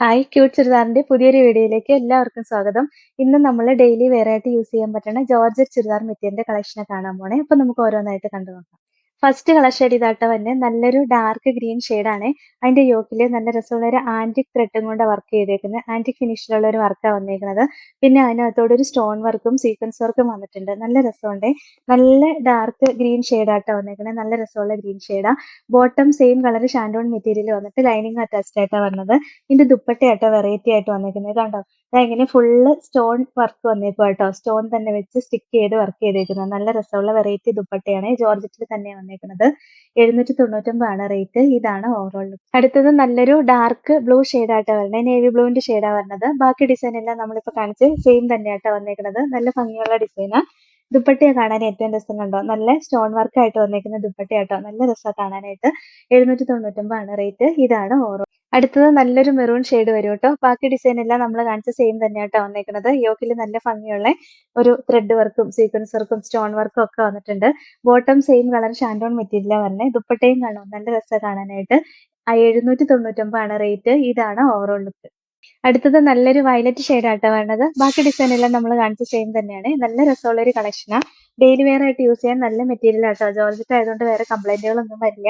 Hi cute ചുരിദാറിന്റെ പുതിയൊരു വീഡിയോയിലേക്ക് എല്ലാവർക്കും സ്വാഗതം. ഇന്ന് നമ്മൾ ഡെയിലി വെയർ ആയിട്ട് യൂസ് ചെയ്യാൻ പറ്റുന്ന ജോർജറ്റ് ചുരിദാർ മെറ്റീരിയലിന്റെ കളക്ഷനെ കാണാൻ പോണേ. അപ്പൊ നമുക്ക് ഓരോന്നായിട്ട് കണ്ടു നോക്കാം ഫസ്റ്റ് കളർ ഷെയ്ഡ് ഇതാട്ടോ തന്നെ നല്ലൊരു ഡാർക്ക് ഗ്രീൻ ആണ്. അതിന്റെ യോക്കിൽ നല്ല രസമുള്ള ഒരു ആന്റിക് ത്രെഡും കൊണ്ട് വർക്ക് ചെയ്തേക്കുന്നത്. ആന്റിക് ഫിനിഷിലുള്ള ഒരു വർക്കാണ് വന്നേക്കുന്നത്. പിന്നെ അതിനകത്തോടെ ഒരു സ്റ്റോൺ വർക്കും സീക്വൻസ് വർക്കും വന്നിട്ടുണ്ട്. നല്ല രസമുണ്ട്. നല്ല ഡാർക്ക് ഗ്രീൻ ഷെയ്ഡാട്ടോ വന്നേക്കുന്നത്. നല്ല രസമുള്ള ഗ്രീൻ ഷെയ്ഡാ ബോട്ടം സെയിം കളർ ഷാൻഡോൺ മെറ്റീരിയൽ വന്നിട്ട് ലൈനിങ് അറ്റാച്ച്ഡ് ആയിട്ടാണ് വന്നത്. ഇതിന്റെ ദുപ്പട്ടയാട്ടോ വെറൈറ്റി ആയിട്ട് വന്നേക്കുന്നത്. കണ്ടോ? ഇങ്ങനെ ഫുള്ള് സ്റ്റോൺ വർക്ക് വന്നേക്കും കേട്ടോ സ്റ്റോൺ തന്നെ വെച്ച് സ്റ്റിക്ക് ചെയ്ത് വർക്ക് ചെയ്തേക്കുന്നത്. നല്ല രസമുള്ള വെറൈറ്റി ദുപ്പട്ടയാണ്. ജോർജറ്റിൽ തന്നെ എഴുന്നൂറ്റി തൊണ്ണൂറ്റൊമ്പതാണ് റേറ്റ് ഇതാണ് ഓവറോൾ ലുക്ക് അടുത്തത് നല്ലൊരു ഡാർക്ക് ബ്ലൂ ഷെയ്ഡായിട്ട് വരുന്നത്. നേവി ബ്ലൂവിന്റെ ഷെയ്ഡാണ് വരുന്നത്. ബാക്കി ഡിസൈൻ എല്ലാം നമ്മളിപ്പോൾ കാണിച്ച് സെയിം തന്നെയായിട്ടാണ് വന്നേക്കുന്നത്. നല്ല ഭംഗിയുള്ള ഡിസൈനാണ് ദുപ്പട്ടയെ കാണാൻ ഏറ്റവും രസം കണ്ടോ നല്ല സ്റ്റോൺ വർക്ക് ആയിട്ട് വന്നേക്കുന്ന ദുപ്പട്ടയാട്ടോ. നല്ല രസമാണ് കാണാനായിട്ട്. എഴുന്നൂറ്റി തൊണ്ണൂറ്റൊമ്പതാണ് റേറ്റ്. ഇതാണ് ഓറോ. അടുത്തത് നല്ലൊരു മെറൂൺ ഷെയ്ഡ് വരും കേട്ടോ ബാക്കി ഡിസൈൻ എല്ലാം നമ്മൾ കാണിച്ച സെയിം തന്നെയാട്ടോ വന്നേക്കുന്നത്. യോക്കിൽ നല്ല ഭംഗിയുള്ള ഒരു ത്രെഡ് വർക്കും സീക്വൻസ് വർക്കും സ്റ്റോൺ വർക്കും ഒക്കെ വന്നിട്ടുണ്ട്. ബോട്ടം സെയിം കളർ ഷാൻഡോൺ മെറ്റീരിയലാണ് വരുന്നത് ദുപ്പട്ടയും കാണും. നല്ല രസം കാണാനായിട്ട്. എഴുന്നൂറ്റി തൊണ്ണൂറ്റൊമ്പതാണ് റേറ്റ്. ഇതാണ് ഓവറോൾ ലുക്ക് അടുത്തത് നല്ലൊരു വയലറ്റ് ഷെയ്ഡാട്ടോ വേണ്ടത്. ബാക്കി ഡിസൈൻ എല്ലാം നമ്മൾ കാണിച്ച സെയിം തന്നെയാണ്. നല്ല രസമുള്ള ഒരു കളക്ഷനാണ് ഡെയിലി വെയർ ആയിട്ട് യൂസ് ചെയ്യാൻ നല്ല മെറ്റീരിയൽ ആട്ടോ. ജോർജറ്റ് ആയതുകൊണ്ട് വേറെ കംപ്ലൈന്റുകളൊന്നും വരില്ല.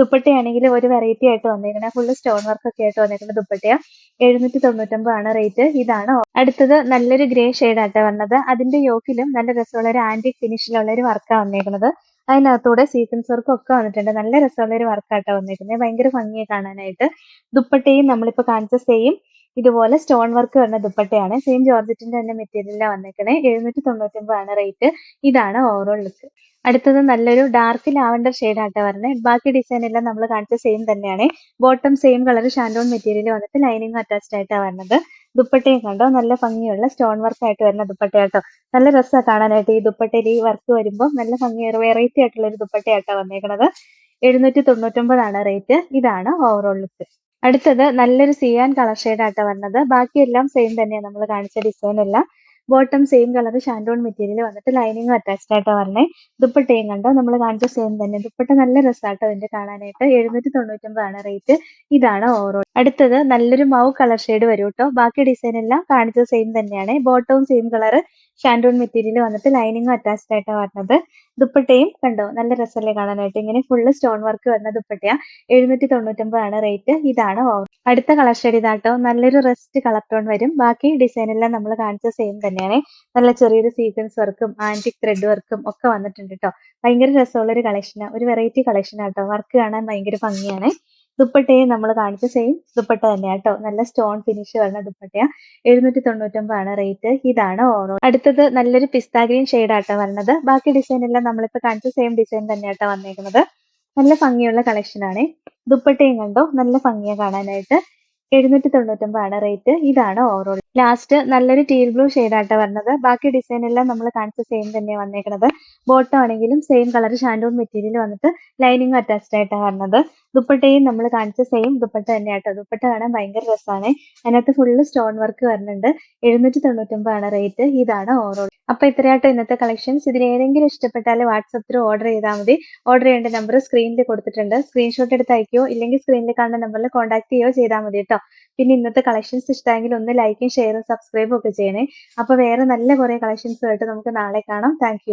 ദുപ്പട്ടയാണെങ്കിൽ ഒരു വെറൈറ്റി ആയിട്ട് വന്നിരിക്കുന്നത് ഫുള്ള് സ്റ്റോൺ വർക്ക് ഒക്കെ ആയിട്ട് വന്നിരിക്കുന്നത് ദുപ്പട്ടയ. എഴുന്നൂറ്റി തൊണ്ണൂറ്റൊമ്പതാണ് റേറ്റ് ഇതാണ് അടുത്തത് നല്ലൊരു ഗ്രേ ഷെയ്ഡാട്ടോ വന്നത്. അതിന്റെ യോക്കിലും നല്ല രസമുള്ള ഒരു ആന്റിക് ഫിനിഷിലുള്ള ഒരു വർക്കാണ് വന്നിരിക്കുന്നത് അതിനകത്തൂടെ സീക്വൻസ് വർക്കും ഒക്കെ വന്നിട്ടുണ്ട്. നല്ല രസമുള്ള ഒരു വർക്കാട്ടോ വന്നിരിക്കുന്നത് ഭയങ്കര ഭംഗിയെ കാണാനായിട്ട്. ദുപ്പട്ടയും നമ്മളിപ്പോ കാണിച്ച സെയിം ഇതുപോലെ സ്റ്റോൺ വർക്ക് വരുന്ന ദുപ്പട്ടയാണ്. സെയിം ജോർജറ്റിന്റെ തന്നെ മെറ്റീരിയലാണ് വന്നേക്കണേ. എഴുന്നൂറ്റി തൊണ്ണൂറ്റൊമ്പതാണ് റേറ്റ്. ഇതാണ് ഓവറോൾ ലുക്ക് അടുത്തത് നല്ലൊരു ഡാർക്ക് ലാവൻഡർ ഷെയ്ഡായിട്ട് വരുന്നത്. ബാക്കി ഡിസൈൻ എല്ലാം നമ്മൾ കാണിച്ച സെയിം തന്നെയാണ്. ബോട്ടം സെയിം കളർ ഷാൻഡോൺ മെറ്റീരിയൽ വന്നിട്ട് ലൈനിങ് അറ്റാച്ച്ഡ് ആയിട്ടാണ് വരുന്നത്. ദുപ്പട്ടയും കണ്ടോ? നല്ല ഭംഗിയുള്ള സ്റ്റോൺ വർക്ക് ആയിട്ട് വരുന്ന ദുപ്പട്ടയാട്ടോ. നല്ല രസമാണ് കാണാനായിട്ട് ഈ ദുപ്പട്ടയിൽ ഈ വർക്ക് വരുമ്പോൾ നല്ല ഭംഗി വെറൈറ്റി ആയിട്ടുള്ള ഒരു ദുപ്പട്ടയാട്ടോ വന്നേക്കണത്. എഴുന്നൂറ്റി തൊണ്ണൂറ്റൊമ്പതാണ് റേറ്റ്. ഇതാണ് ഓവറോൾ ലുക്ക് അടുത്തത് നല്ലൊരു സിയാൻ കളർ ഷെയ്ഡ് ആട്ടോ വരുന്നത് ബാക്കിയെല്ലാം സെയിം തന്നെയാണ് നമ്മൾ കാണിച്ച ഡിസൈൻ എല്ലാം. ബോട്ടം സെയിം കളർ ഷാൻഡോൺ മെറ്റീരിയൽ വന്നിട്ട് ലൈനിങ് അറ്റാച്ച്ഡ് ആയിട്ടാണ് വരണേ. ദുപ്പട്ടയും കണ്ടോ? നമ്മൾ കാണിച്ച സെയിം തന്നെ. ദുപ്പട്ട നല്ല രസമാട്ടോ അതിന്റെ കാണാനായിട്ട് എഴുന്നൂറ്റി തൊണ്ണൂറ്റൊമ്പതാണ് റേറ്റ് ഇതാണ് ഓവറോൾ അടുത്തത് നല്ലൊരു മൗ കളർ ഷെയ്ഡ് വരും കേട്ടോ ബാക്കി ഡിസൈൻ എല്ലാം കാണിച്ചത് സെയിം തന്നെയാണ്. ബോട്ടവും സെയിം കളർ ഷാൻഡോൺ മെറ്റീരിയൽ വന്നിട്ട് ലൈനിങ് അറ്റാച്ച്ഡ് ആയിട്ടാണ് വരുന്നത് ദുപ്പട്ടയും കണ്ടോ? നല്ല രസമല്ലേ കാണാനായിട്ട്. ഇങ്ങനെ ഫുള്ള് സ്റ്റോൺ വർക്ക് വരുന്ന ദുപ്പട്ടയാ. എഴുന്നൂറ്റി തൊണ്ണൂറ്റൊമ്പതാണ് റേറ്റ് ഇതാണ് ഓവർ അടുത്ത കളർ ഷെയ്ഡ് ഇതാട്ടോ. നല്ലൊരു റെസ്റ്റ് കളർ ടോൺ വരും. ബാക്കി ഡിസൈൻ എല്ലാം നമ്മൾ കാണിച്ച സെയിം തന്നെയാണ്. നല്ല ചെറിയൊരു സീക്വൻസ് വർക്കും ആന്റിക് ത്രെഡ് വർക്കും ഒക്കെ വന്നിട്ടുണ്ട് കേട്ടോ ഭയങ്കര രസമുള്ള ഒരു കളക്ഷനാണ് ഒരു വെറൈറ്റി കളക്ഷൻ ആട്ടോ വർക്ക് കാണാൻ ഭയങ്കര ഭംഗിയാണ്. ദുപ്പട്ടയും നമ്മൾ കാണിച്ച സെയിം ദുപ്പട്ട തന്നെയാണ് കേട്ടോ നല്ല സ്റ്റോൺ ഫിനിഷ് വരുന്ന ദുപ്പട്ടയാ. എഴുന്നൂറ്റി തൊണ്ണൂറ്റൊമ്പതാണ് റേറ്റ് ഇതാണ് ഓറോ. അടുത്തത് നല്ലൊരു പിസ്ത ഗ്രീൻ ആട്ടോ വരുന്നത് ബാക്കി ഡിസൈൻ എല്ലാം നമ്മളിപ്പോ കാണിച്ച സെയിം ഡിസൈൻ തന്നെയാട്ടോ വന്നേക്കുന്നത്. നല്ല ഭംഗിയുള്ള കളക്ഷനാണ് ദുപ്പട്ടയും കണ്ടോ? നല്ല ഭംഗിയാണ് കാണാനായിട്ട്. എഴുന്നൂറ്റി തൊണ്ണൂറ്റൊമ്പതാണ് റേറ്റ് ഇതാണ് ഓവറോൾ ലാസ്റ്റ് നല്ലൊരു ടീൽ ബ്ലൂ ആട്ടോ വരുന്നത് ബാക്കി ഡിസൈൻ എല്ലാം നമ്മൾ കാണിച്ച സെയിം തന്നെയാണ് വന്നേക്കുന്നത് ബോട്ടം ആണെങ്കിലും സെയിം കളർ ഷാൻഡോൺ മെറ്റീരിയൽ വന്നിട്ട് ലൈനിങ് അറ്റാച്ച്ഡ് ആയിട്ടാണ് വരുന്നത് ദുപ്പട്ടയും നമ്മൾ കാണിച്ച സെയിം ദുപ്പട്ട തന്നെയാട്ടോ ദുപ്പട്ട കാണാൻ ഭയങ്കര രസമാണ് അതിനകത്ത് ഫുള്ള് സ്റ്റോൺ വർക്ക് വരുന്നുണ്ട്. എഴുന്നൂറ്റി തൊണ്ണൂറ്റൊമ്പതാണ് റേറ്റ് ഇതാണ് ഓവറോൾ അപ്പൊ ഇത്രയാട്ടോ ഇന്നത്തെ കളക്ഷൻസ് ഇതിൽ ഏതെങ്കിലും ഇഷ്ടപ്പെട്ടാൽ വാട്സപ്പിൽ ഓർഡർ ചെയ്താൽ മതി. ഓർഡർ ചെയ്യേണ്ട നമ്പർ സ്ക്രീനിൽ കൊടുത്തിട്ടുണ്ട്. സ്ക്രീൻഷോട്ട് എടുത്ത് അയക്കുകയോ ഇല്ലെങ്കിൽ സ്ക്രീനിൽ കാണുന്ന നമ്പറിൽ കോൺടാക്ട് ചെയ്യുകയോ ചെയ്താൽ മതി കേട്ടോ. പിന്നെ ഇന്നത്തെ കളക്ഷൻസ് ഇഷ്ടമെങ്കിൽ ഒന്ന് ലൈക്കും ഷെയറും സബ്സ്ക്രൈബും ഒക്കെ ചെയ്യണേ. അപ്പൊ വേറെ നല്ല കുറെ കളക്ഷൻസ് ആയിട്ട് നമുക്ക് നാളെ കാണാം. താങ്ക്